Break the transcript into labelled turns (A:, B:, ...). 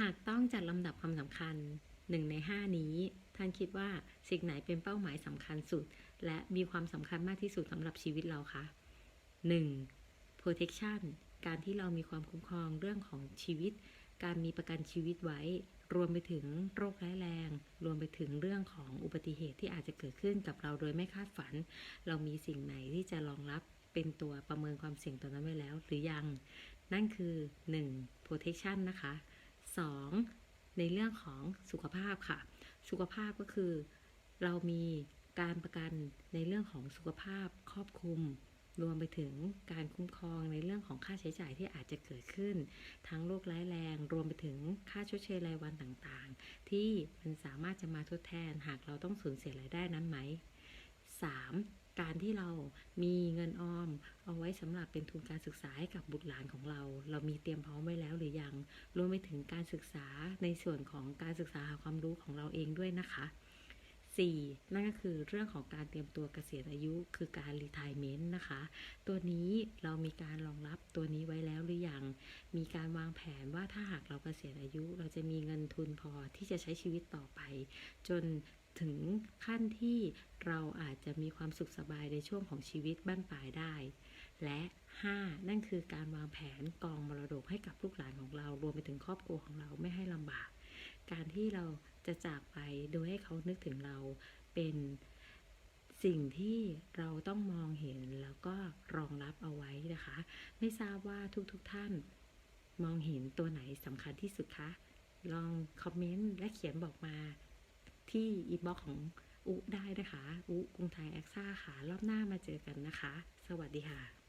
A: หากต้องจัดลำดับความสำคัญหนึ่งใน 5 นี้ ท่านคิดว่าสิ่งไหนเป็นเป้าหมายสำคัญสุด และมีความสำคัญมากที่สุดสำหรับชีวิตเราคะ 1. protection การที่เรามีความคุ้มครองเรื่องของชีวิต การมีประกันชีวิตไว้ รวมไปถึงโรคร้ายแรง รวมไปถึงเรื่องของอุบัติเหตุที่อาจจะเกิดขึ้นกับเราโดยไม่คาดฝัน เรามีสิ่งไหนที่จะรองรับเป็นตัวประเมินความเสี่ยงตัวนั้นไว้แล้วหรือยัง นั่นคือ 1. protection นะคะ 2. ในเรื่องของสุขภาพค่ะ สุขภาพก็คือ เรามีการประกันในเรื่องของสุขภาพครอบคลุม รวมไปถึงการคุ้มครองในเรื่องของค่าใช้จ่ายที่อาจจะเกิดขึ้น ทั้งโรคร้ายแรง รวมไปถึงค่าชดเชยรายวันต่างๆ ที่มันสามารถจะมาทดแทนหากเราต้องสูญเสียรายได้นั้นไหม 3. การที่เรามีเงินออม เอาไว้สำหรับเป็นทุนการศึกษาให้กับบุตรหลานของเรา เรามีเตรียมพร้อมไว้แล้วหรือยัง รวมไปถึงการศึกษาในส่วนของการศึกษาหาความรู้ของเราเองด้วยนะคะ 4. นั่นก็คือเรื่องของการเตรียมตัวเกษียณอายุคือการ retirement นะคะ ตัวนี้เรามีการรองรับตัวนี้ไว้แล้วหรือยัง มีการวางแผนว่าถ้าหากเราเกษียณอายุ เราจะมีเงินทุนพอที่จะใช้ชีวิตต่อไป จนถึงขั้นที่เราอาจจะมีความสุขสบายในช่วงของชีวิตบ้านปลายได้ และ 5. นั่นคือการวางแผนกองมรดกให้กับลูกหลานของเรา รวมไปถึงครอบครัวของเราไม่ให้ลำบาก การที่เราจะจากไปโดยให้เขานึกถึงเราเป็นสิ่งที่เราต้องมองเห็นแล้วก็รองรับเอาไว้นะคะ ไม่ทราบว่าทุกๆทท่าน มองเห็นตัวไหนสำคัญที่สุดคะ ลองคอมเมนต์และเขียนบอกมาที่อินบ็อกของอุได้นะคะ อุกรุงไทยแอคซ่าค่ะ รอบหน้ามาเจอกันนะคะ สวัสดีค่ะ